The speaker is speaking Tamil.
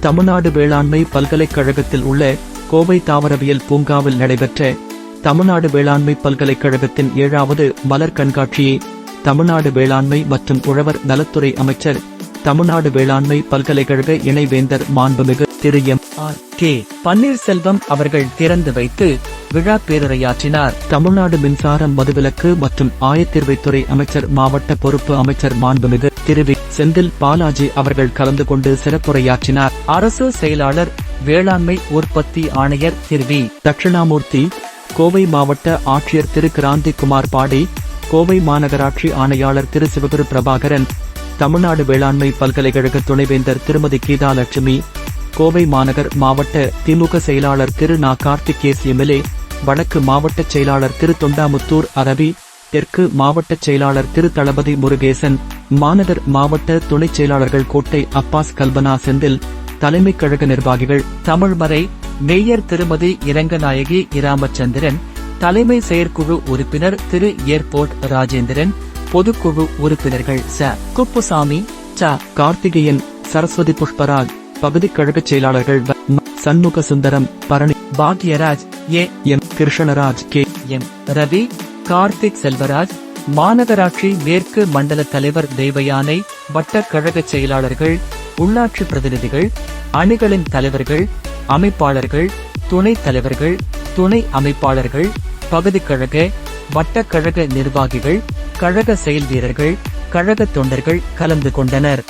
தமிழ்நாடு வேளாண்மை பல்கலைக்கழகத்தில் உள்ள கோவை தாவரவியல் பூங்காவில் நடைபெற்ற தமிழ்நாடு வேளாண்மை பல்கலைக்கழகத்தின் ஏழாவது மலர் கண்காட்சியை தமிழ்நாடு வேளாண்மை மற்றும் உழவர் நலத்துறை அமைச்சர் தமிழ்நாடு வேளாண்மை பல்கலைக்கழக இணைவேந்தர் மாண்புமிகு Thiru M. R. K. Panneerselvam அவர்கள் திறந்து வைத்து விழா பேருரையாற்றினார். தமிழ்நாடு மின்சாரம் மதுவிலக்கு மற்றும் ஆயத்தீர்வைத்துறை அமைச்சர் மாவட்ட பொறுப்பு அமைச்சர் மாண்புமிகு திரு வி. செந்தில் பாலாஜி அவர்கள் கலந்து கொண்டு சிறப்புரையாற்றினார். அரசு செயலாளர் வேளாண்மை உற்பத்தி ஆணையர் திரு வி. தட்சிணாமூர்த்தி கோவை மாவட்ட ஆட்சியர் திரு கிராந்தி குமார் பாடி கோவை மாநகராட்சி ஆணையாளர் திரு சிவகுரு பிரபாகரன் தமிழ்நாடு வேளாண்மை பல்கலைக்கழக துணைவேந்தர் திருமதி கீதா லட்சுமி கோவை மாநகர் மாவட்ட திமுக செயலாளர் திரு நா. கார்த்திகேஸ் எம்எல்ஏ வடக்கு மாவட்ட செயலாளர் திரு தொண்டாமுத்தூர் அரபி தெற்கு மாவட்ட செயலாளர் திரு தளபதி முருகேசன் மாநகர் மாவட்ட துணைச் செயலாளர்கள் கோட்டை அப்பாஸ் கல்பனா செந்தில் தலைமைக் கழக நிர்வாகிகள் தமிழ்மறை மேயர் திருமதி இரங்கநாயகி இராமச்சந்திரன் தலைமை செயற்குழு உறுப்பினர் திரு ஏர்போர்ட் ராஜேந்திரன் பொதுக்குழு உறுப்பினர்கள் ச. குப்புசாமி ச. கார்த்திகேயன் சரஸ்வதி புஷ்பராஜ் பகுதி கழகச் செயலாளர்கள் Shanmuga Sundaram Bharani Bhagyaraj A. M. Krishnaraj K. M. Ravi Karthik Selvaraj மாநகராட்சி மேற்கு மண்டல தலைவர் தேவயானை வட்ட கழக செயலாளர்கள் உள்ளாட்சி பிரதிநிதிகள் அணிகளின் தலைவர்கள் அமைப்பாளர்கள் துணைத் தலைவர்கள் துணை அமைப்பாளர்கள் பகுதி கழக வட்டக்கழக நிர்வாகிகள் கழக செயல் வீரர்கள் கழக தொண்டர்கள் கலந்து கொண்டனர்.